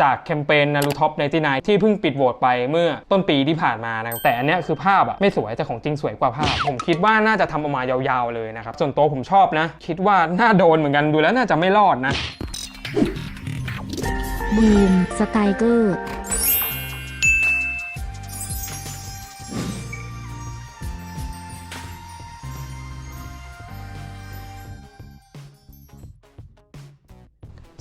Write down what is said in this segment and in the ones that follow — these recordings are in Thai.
จากแคมเปญนารูท็อป99ที่เพิ่งปิดโหวตไปเมื่อต้นปีที่ผ่านมานะครับแต่อันเนี้ยคือภาพอะไม่สวยแต่ของจริงสวยกว่าภาพ ผมคิดว่าน่าจะทำออกมายาวๆเลยนะครับส่วนตัวผมชอบนะ คิดว่าน่าโดนเหมือนกันดูแล้วน่าจะไม่รอดนะ บูมสไตเกอร์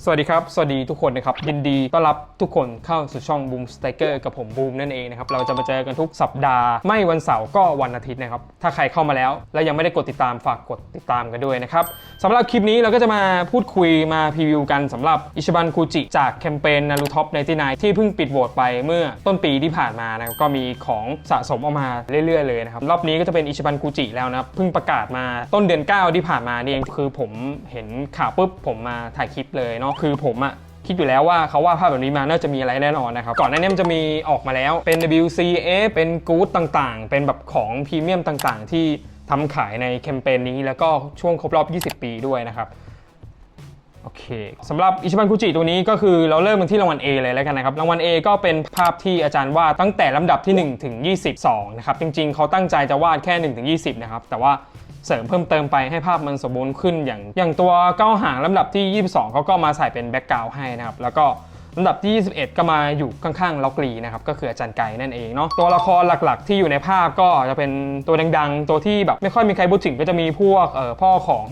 สวัสดีครับ สวัสดีทุกคนนะครับยินดีต้อนรับทุกคนเข้าสู่ช่อง Boom s t i k e r กับผมบูมนั่นเองนะครับ เราจะมาเจอกันทุกสัปดาห์ ไม่วันเสาร์ก็วันอาทิตย์นะครับ ถ้าใครเข้ามาแล้ว และยังไม่ได้กดติดตามฝากกดติดตามกันด้วยนะครับสำหรับคลิปนี้เราก็จะมาพูดคุยมาพรีวิวกันสำหรับอิชิบันคูจิจากแคมเปญนารูท็อป99ที่นที่เพิ่งปิดโหวตไปเมื่อต้นปีที่ผ่านมานะครับก็มีของสะสมออกมาเรื่อยๆเลยนะครับรอบนี้ก็จะเป็นอิชิบันคูจิแล้วนะเพิ่งประกาศมาต้นเดือน 9 ที่ผ่านมานี่เองคือผมเห็นข่าวปุ๊บผมมาถ่ายคลิปเลยเนาะคือผมอะคิดอยู่แล้วว่าเขาว่าภาพแบบนี้มาน่าจะมีอะไรแน่นอนนะครับ ก่อนหน้านี้มันจะมีออกมาแล้วเป็น WCA เป็นกู๊ดต่างๆ เป็นแบบของพรีเมียมต่างๆ ที่ทำขายในแคมเปญนี้ แล้วก็ช่วงครบรอบ 20 ปีด้วยนะครับโอเคสำหรับอิชิบันคุจิตัวนี้ก็คือเราเริ่มกันที่รางวัล A เลยแล้วกันนะครับ รางวัล A ก็เป็นภาพที่อาจารย์วาดตั้งแต่ลำดับที่ 1 ถึง 22 นะครับ จริงๆ เขาตั้งใจจะวาดแค่ 1 ถึง 20 นะครับ แต่ว่า เสริมเพิ่มเติมไปให้ภาพมันสมบูรณ์ขึ้นอย่าง อย่างตัวเก้าหางลำดับที่ 22เขาก็มาใส่เป็นแบ็กกราวด์ให้นะครับ แล้วก็ลำดับที่ 21 ก็มาอยู่ข้างๆล็อกลีนะครับก็คืออาจารย์ไก่นั่นเองเนาะตัวละครหลักๆ ที่อยู่ในภาพก็จะเป็นตัวดังๆ ตัวที่แบบไม่ค่อยมีใครพูดถึงก็จะมีพวกเออพ่อของ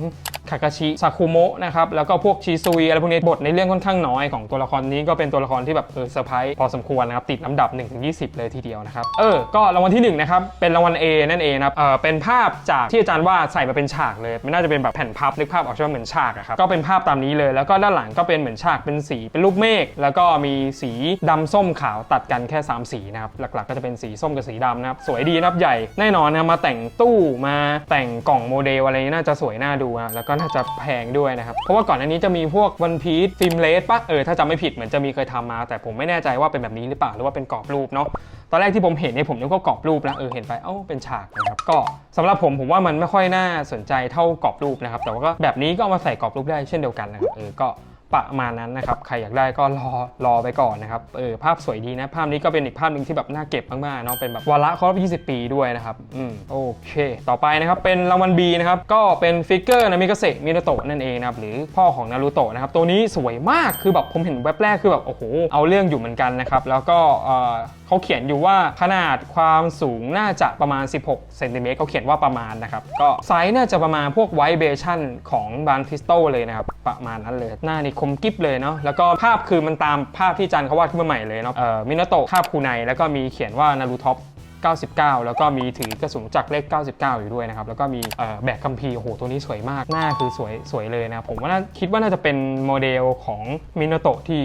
คากาชิซาคุโมะนะครับแล้วก็พวกชิซุยอะไรพวกนี้บทในเรื่องค่อนข้างน้อยของตัวละครนี้ก็เป็นตัวละครที่แบบเออเซอร์ไพรส์พอสมควรนะครับติดลำดับ 1-20 เลยทีเดียวนะครับเออก็รางวัลที่1นะครับเป็นรางวัล A นั่นเองนะครับเออเป็นภาพจากที่อาจารย์วาดใส่มาเป็นฉากเลยมันน่าจะเป็นแบบแผ่นพับนึกภาพออกใช่ไหมเหมือนฉากอะครับก็เป็นภาพตามนี้เลยแล้วก็ด้านหลังก็เป็นเหมือนฉากเป็นสีเป็นรูปเมฆแล้วก็มีสีดำส้มขาวตัดกันแค่ 3 สีนะครับหลักๆ ก็จะเป็นสีส้มกับสีดำนะครับสวยดีนับใหญ่แน่นอนนะมาแต่งตู้มาแต่งกล่องโมเดลอะไรน่าจะสวยน่าดูนะแล้วกน่าจะแพงด้วยนะครับ เพราะว่าก่อนหน้านี้จะมีพวกวันพีซฟิล์มเลสปะเออถ้าจำไม่ผิดเหมือนจะมีเคยทำมา แต่ผมไม่แน่ใจว่าเป็นแบบนี้หรือเปล่าหรือว่าเป็นกรอบรูปเนาะตอนแรกที่ผมเห็นเนี่ยผมนึกว่ากรอบรูปนะเออเห็นไปเอ้าเป็นฉากนะครับก็สำหรับผมผมว่ามันไม่ค่อยน่าสนใจเท่ากรอบรูปนะครับแต่ว่าก็แบบนี้ก็เอามาใส่กรอบรูปได้เช่นเดียวกันนะครับเออก็ ประมาณนั้นนะครับ ใครอยากได้ก็รอรอไปก่อนนะครับ เออภาพสวยดีนะ ภาพนี้ก็เป็นอีกภาพหนึ่งที่แบบน่าเก็บมากๆเนาะ เป็นแบบวาระครบ 20 ปีด้วยนะครับ อืมโอเค ต่อไปนะครับ เป็นรางวัล B นะครับ ก็เป็นฟิกเกอร์นามิกาเซมินาโตะนั่นเองนะครับ หรือพ่อของนารูโตะนะครับ ตัวนี้สวยมาก คือแบบผมเห็นแวบแรกคือแบบโอ้โห เอาเรื่องอยู่เหมือนกันนะครับ แล้วก็เอ่อ เขาเขียนอยู่ว่าขนาดความสูงน่าจะประมาณ 16เซนติเมตรเขาเขียนว่าประมาณนะครับก็ไซส์น่าจะประมาณพวกไวเบชั่นของบานพิสโตเลยนะครับประมาณนั้นเลย หน้านี่คมกิฟเลยเนาะแล้วก็ภาพคือมันตามภาพที่จันเขาวาดขึ้นมาใหม่เลยเนาะเอ่อมินาโตะคาบคูไนแล้วก็มีเขียนว่านารูท็อป99 แล้วก็มีถือกระสุนจักเลข 99 อยู่ด้วยนะครับ แล้วก็มีแบกคัมภีร์โอ้โห ตัวนี้สวยมาก หน้าคือสวยสวยเลยนะ ผมว่าน่าคิดว่าน่าจะเป็นโมเดลของมินาโตะที่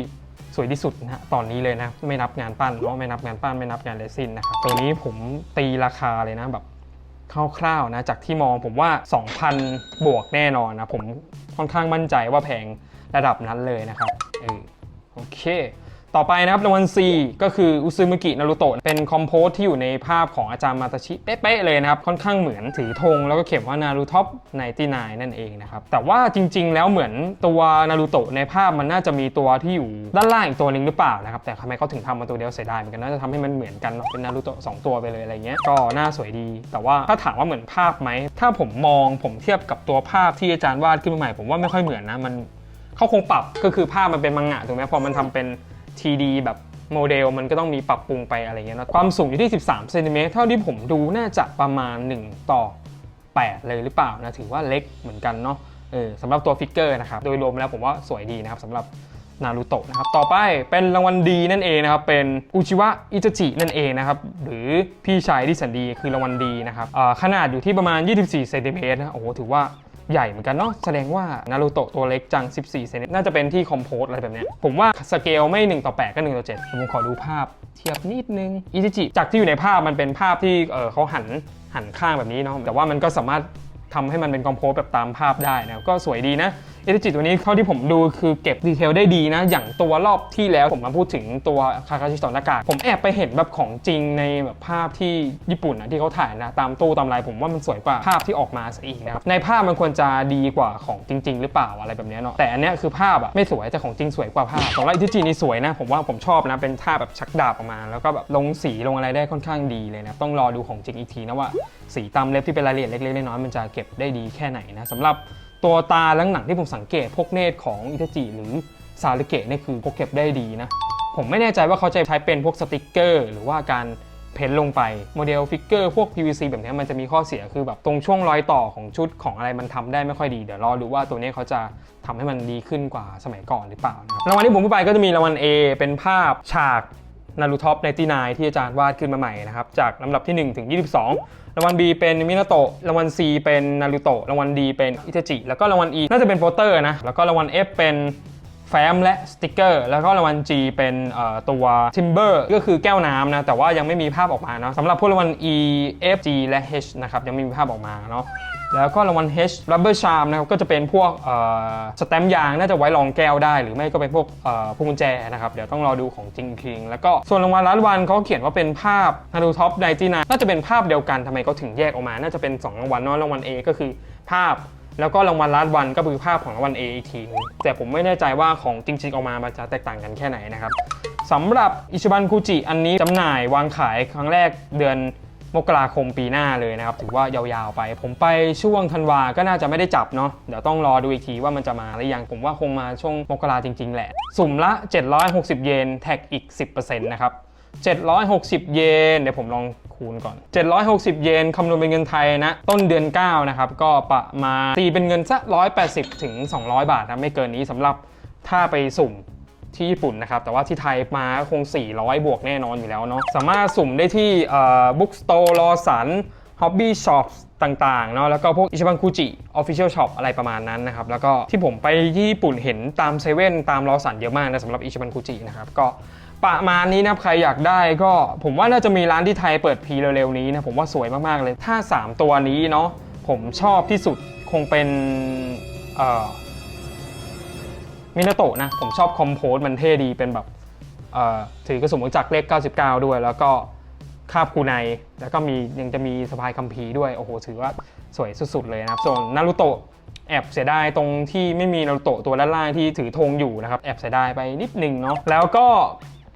สวยที่สุดนะตอนนี้เลยนะไม่นับงานปั้นเนาะไม่นับงานปั้นไม่นับงานเรซินนะครับตัวนี้ผมตีราคาเลยนะแบบคร่าวๆนะจากที่มองผมว่า 2,000 บวกแน่นอนนะผมค่อนข้างมั่นใจว่าแพงระดับนั้นเลยนะครับเออโอเค ต่อไปนะครับรางวัล C ก็คืออุซึมุกินารุโตะเป็นคอมโพสที่อยู่ในภาพของอาจารย์มาตาชิเป๊ะๆเลยนะครับ ค่อนข้างเหมือนถือธงแล้วก็เขียนว่านารูท็อป99นั่นเองนะครับ แต่ว่าจริงๆ แล้วเหมือนตัวนารูโตะในภาพมันน่าจะมีตัวที่อยู่ด้านล่างอีกตัวหนึ่งหรือเปล่านะครับ แต่ทำไมเขาถึงทำมาตัวเดียวเสียดายเหมือนกันน่าจะทำให้มันเหมือนกันเป็นนารูโตะสองตัวไปเลยอะไรเงี้ยก็น่าสวยดี แต่ว่าถ้าถามว่าเหมือนภาพไหมถ้าผมมองผมเทียบกับตัวภาพที่อาจารย์วาดขึ้นมาใหม่ผมว่าไม่ค่อยเหมือนนะมันเขาคงปรับก็คือภาพมันเป็นมังงะถูกไหมพอมันทำเป็น TD แบบโมเดลมันก็ต้องมีปรับปรุงไปอะไรเงี้ยนะความสูงอยู่ที่ 13เซนติเมตรเท่าที่ผมดูน่าจะประมาณ 1 ต่อ 8 เลยหรือเปล่านะถือว่าเล็กเหมือนกันเนาะเออสำหรับตัวฟิกเกอร์นะครับ โดยรวมแล้วผมว่าสวยดีนะครับสำหรับนารูโตะนะครับ ต่อไปเป็นรางวัลดีนั่นเองนะครับ เป็นอุจิวะอิจจินั่นเองนะครับ หรือพี่ชายที่สันดีคือรางวัลดีนะครับขนาดอยู่ที่ประมาณ 24เซนติเมตรนะโอ้โหถือว่า ใหญ่เหมือนกันเนาะแสดงว่านารูโตะตัวเล็กจัง 14 เซนติน่าจะเป็นที่คอมโพสอะไรแบบเนี้ยผมว่าสเกลไม่ 1 ต่อ 8 ก็ 1 ต่อ 7 ผมขอดูภาพเทียบนิดนึงอิจิจิจากที่อยู่ในภาพมันเป็นภาพที่เออเขาหันหันข้างแบบนี้เนาะแต่ว่ามันก็สามารถทำให้มันเป็นคอมโพสแบบตามภาพได้นะก็สวยดีนะ เอจิตัวนี้เท่าที่ผมดูคือเก็บดีเทลได้ดีนะ อย่างตัวรอบที่แล้วผมมาพูดถึงตัวคาคาชิสอนหน้ากากผมแอบไปเห็นแบบของจริงในแบบภาพที่ญี่ปุ่นนะที่เขาถ่ายนะ ตามตู้ตามอะไรผมว่ามันสวยกว่าภาพที่ออกมาซะอีกนะครับ ในภาพมันควรจะดีกว่าของจริง ๆ หรือเปล่าอะไรแบบนี้เนาะ แต่อันเนี้ยคือภาพอะไม่สวยแต่ของจริงสวยกว่าภาพ ของไลที่จีนี่สวยนะ ผมว่าผมชอบนะ เป็นท่าแบบชักดาบออกมา แล้วก็แบบลงสีลงอะไรได้ค่อนข้างดีเลยนะ ต้องรอดูของจริงอีกทีนะว่าสีตามเล็บที่เป็นรายละเอียดเล็กๆน้อยๆมันจะเก็บได้ดีแค่ไหนนะสำหรับ ตัวตาและหนังที่ผมสังเกตพวกเนตรของอิตาจิหรือซาลิเกะเนี่ยคือเขาเก็บได้ดีนะ ผมไม่แน่ใจว่าเขาจะใช้เป็นพวกสติกเกอร์ หรือว่าการเพ้นลงไปโมเดลฟิกเกอร์พวก PVC แบบนี้มันจะมีข้อเสียคือแบบตรงช่วงรอยต่อของชุดของอะไรมันทำได้ไม่ค่อยดี เดี๋ยวรอดูว่าตัวนี้เขาจะทำให้มันดีขึ้นกว่าสมัยก่อนหรือเปล่านะครับรางวัลที่ผมพูดไปก็จะมีรางวัล A เป็นภาพฉาก นารูท็อปในที่นายที่อาจารย์วาดขึ้นมาใหม่นะครับจากลำดับที่ 1 ถึง 22 รางวัล B เป็นมินาโตะรางวัล C เป็นนารูโตะรางวัล D เป็นอิตาจิแล้วก็รางวัล E น่าจะเป็นโปสเตอร์นะแล้วก็รางวัล F เป็นแฟ้มและสติกเกอร์ แล้วก็รางวัล G เป็นตัว Timber ก็คือแก้วน้ำนะ แต่ว่ายังไม่มีภาพออกมาเนาะสำหรับพวกรางวัล E F G และ H นะครับ ยังไม่มีภาพออกมาเนาะ แล้วก็รางวัล H Rubber Charm นะครับก็จะเป็นพวกสแตมยางน่าจะไว้รองแก้วได้ หรือไม่ก็เป็นพวกพวงกุญแจนะครับเดี๋ยวต้องรอดูของจริงอีกทีนึงแล้วก็ส่วนรางวัลล้านวันเขาเขียนว่าเป็นภาพนารูท็อปไดจีนาน่าจะเป็นภาพเดียวกันทำไมเขาถึงแยกออกมา น่าจะเป็น2รางวัลนาะรางวัล A ก็คือภาพแล้วก็รางวัลล้านวันก็คือภาพของรางวัล A อีกทีนึงแต่ผมไม่แน่ใจว่าของจริง ๆ ออกมามันจะแตกต่างกันแค่ไหนนะครับสำหรับอิชิบันคุจิอันนี้จำหน่ายวางขายครั้งแรกเดือน มกราคมปีหน้าเลยนะครับ ถือว่ายาวๆไป ผมไปช่วงธันวาก็น่าจะไม่ได้จับเนาะเดี๋ยวต้องรอดูอีกทีว่ามันจะมาหรือยังผมว่าคงมาช่วงมกราจริง ๆ แหละ สุ่มละ 760 เยนแท็กอีก 10%นะครับ760 เยน เดี๋ยวผมลองคูณก่อน 760 เยน คำนวณเป็นเงินไทยนะ ต้นเดือน 9 นะครับ ก็ประมาณตีเป็นเงินสัก180 ถึง 200 บาทนะ ไม่เกินนี้สำหรับถ้าไปสุ่ม ที่ญี่ปุ่นนะครับ แต่ว่าที่ไทยมาคง 400 บวกแน่นอนอยู่แล้วเนาะสามารถสุ่มได้ที่บุ๊กสโตร์ลอสันฮ็อบบี้ช็อปต่างๆเนาะแล้วก็พวกอิชิบังคุจิออฟฟิเชียลช็อปอะไรประมาณนั้นนะครับ แล้วก็ที่ผมไปที่ญี่ปุ่นเห็นตามเซเว่นตามลอสันเยอะมากนะสำหรับอิชิบังคุจินะครับก็ประมาณนี้นะครับใครอยากได้ก็ผมว่าน่าจะมีร้านที่ไทยเปิดพีเร็วๆนี้นะผมว่าสวยมากๆเลย ถ้า 3 ตัวนี้เนาะผมชอบที่สุดคงเป็นเอ่อ มินาโตะนะ ผมชอบคอมโพสมันเท่ดีเป็นแบบถือกระสุนจากเลข 99 ด้วย แล้วก็คาบคูไนแล้วก็มียังจะมีสะพายคัมภีร์ด้วย โอ้โห ถือว่าสวยสุดๆเลยนะครับ ส่วนนารูโตะแอบเสียดายตรงที่ไม่มีนารูโตะตัวด้านล่างที่ถือธงอยู่นะครับ แอบเสียดายไปนิดนึงเนาะแล้วก็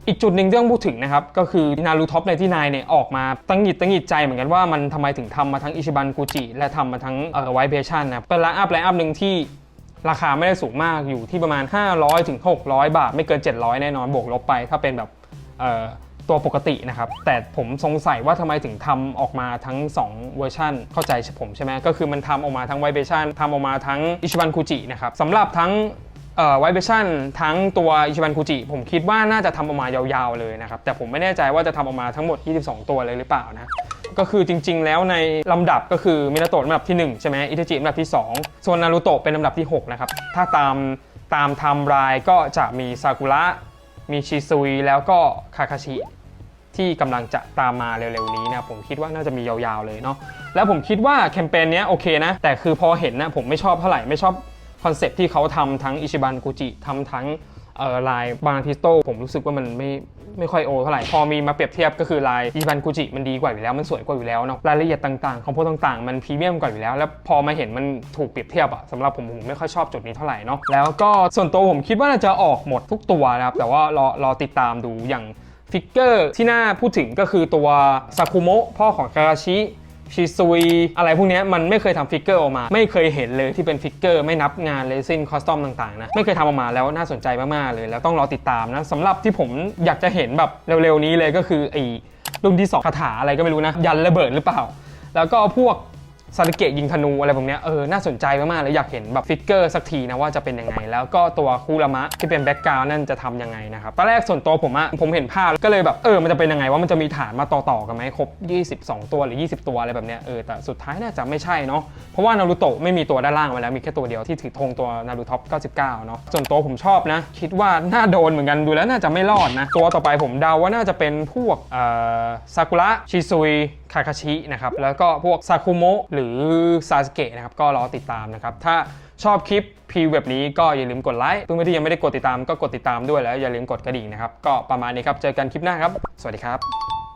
อีกจุดหนึ่งที่ต้องพูดถึงนะครับ ก็คือนารูท็อปในที่นายเนี่ยออกมาตั้งหิดตั้งหิดใจเหมือนกันว่ามันทำไมถึงทำมาทั้งอิชิบันกูจิและทำมาทั้งเอ่อไวเพชันนะเป็นไลน์อัพไลน์อัพหนึ่งที่ ราคาไม่ได้สูงมากอยู่ที่ประมาณ 500ถึง600 บาท ไม่เกิน 700 แน่นอนบวกลบไป ถ้าเป็นแบบตัวปกตินะครับ แต่ผมสงสัยว่าทำไมถึงทำออกมาทั้ง 2 เวอร์ชันเข้าใจผมใช่ไหมก็คือมันทำออกมาทั้งไวเบชันทำออกมาทั้งอิชิบันคูจินะครับสำหรับทั้งไวเบชันทั้งตัวอิชิบันคูจิผมคิดว่าน่าจะทำออกมายาวๆเลยนะครับ แต่ผมไม่แน่ใจว่าจะทำออกมาทั้งหมด 22 ตัวเลยหรือเปล่านะ ก็คือจริง ๆ แล้วในลำดับก็คือมินาโตะลำดับที่ 1 ใช่ไหมอิตาจิลำดับที่ 2 ส่วนนารูโตะเป็นลำดับที่ 6 นะครับ ถ้าตามตามไทม์ไลน์ก็จะมีซากุระมีชิซุยแล้วก็คาคาชิที่กำลังจะตามมาเร็วๆนี้นะผมคิดว่าน่าจะมียาวๆเลยเนาะแล้วผมคิดว่าแคมเปญเนี้ยโอเคนะ แต่คือพอเห็นนะผมไม่ชอบเท่าไหร่ไม่ชอบคอนเซปที่เขาทำทั้งอิชิบันกุจิทำทั้ง เอ่อลายบางทิสโตผมรู้สึกว่ามันไม่ไม่ค่อยโอเท่าไหร่ พอมีมาเปรียบเทียบก็คือลายอิชิบันกุจิมันดีกว่าอยู่แล้วมันสวยกว่าอยู่แล้วเนาะรายละเอียดต่างๆ ของพวกต่างๆ มันพรีเมียมกว่าอยู่แล้ว แล้วพอมาเห็นมันถูกเปรียบเทียบอะสำหรับผมผมไม่ค่อยชอบจุดนี้เท่าไหร่เนาะแล้วก็ส่วนตัวผมคิดว่าน่าจะออกหมดทุกตัวนะครับแต่ว่ารอรอติดตามดูอย่างฟิกเกอร์ที่น่าพูดถึงก็คือตัวซากุโมะพ่อของคาราชิ ชิซุยอะไรพวกนี้มันไม่เคยทำฟิกเกอร์ออกมา ไม่เคยเห็นเลยที่เป็นฟิกเกอร์ไม่นับงานเลซินคอสตอมต่างๆนะไม่เคยทำออกมาแล้วน่าสนใจมากๆเลย แล้วต้องรอติดตามนะสำหรับที่ผมอยากจะเห็นแบบเร็วๆนี้เลยก็คือไอ้รุ่นที่สองคาถาอะไรก็ไม่รู้นะ ยันระเบิดหรือเปล่า แล้วก็พวก ซาริเกะยิงธนูอะไรแบบเนี้ยเออน่าสนใจมากๆเลยอยากเห็นแบบฟิกเกอร์สักทีนะว่าจะเป็นยังไง แล้วก็ตัวคูรามะที่เป็นแบ็กกราวนั่นจะทำยังไงนะครับตอนแรกส่วนตัวผมอะผมเห็นภาพก็เลยแบบเออมันจะเป็นยังไงว่ามันจะมีฐานมาต่อๆกันไหมครบ 22 ตัวหรือ 20 ตัวอะไรแบบเนี้ยเออแต่สุดท้ายน่าจะไม่ใช่เนาะเพราะว่านารูโตะไม่มีตัวด้านล่างมาแล้วมีแค่ตัวเดียวที่ถือธงตัวนารูท็อป99เนาะส่วนตัวผมชอบนะ คิดว่าน่าโดนเหมือนกันดูแล้วน่าจะไม่รอดนะตัวต่อไปผมเดาว่าน่าจะเป็นพวกเอ่อซากุระชิซุยคาคาชินะครับแล้วก็พวกซาคุโมะหรืรือซาสเกะนะครับก็รอติดตามนะครับ ถ้าชอบคลิปพรีแบบนี้ก็อย่าลืมกดไลค์เพื่อนๆที่ยังไม่ได้กดติดตามก็กดติดตามด้วยแล้วอย่าลืมกดกระดิ่งนะครับ ก็ประมาณนี้ครับ เจอกันคลิปหน้าครับ สวัสดีครับ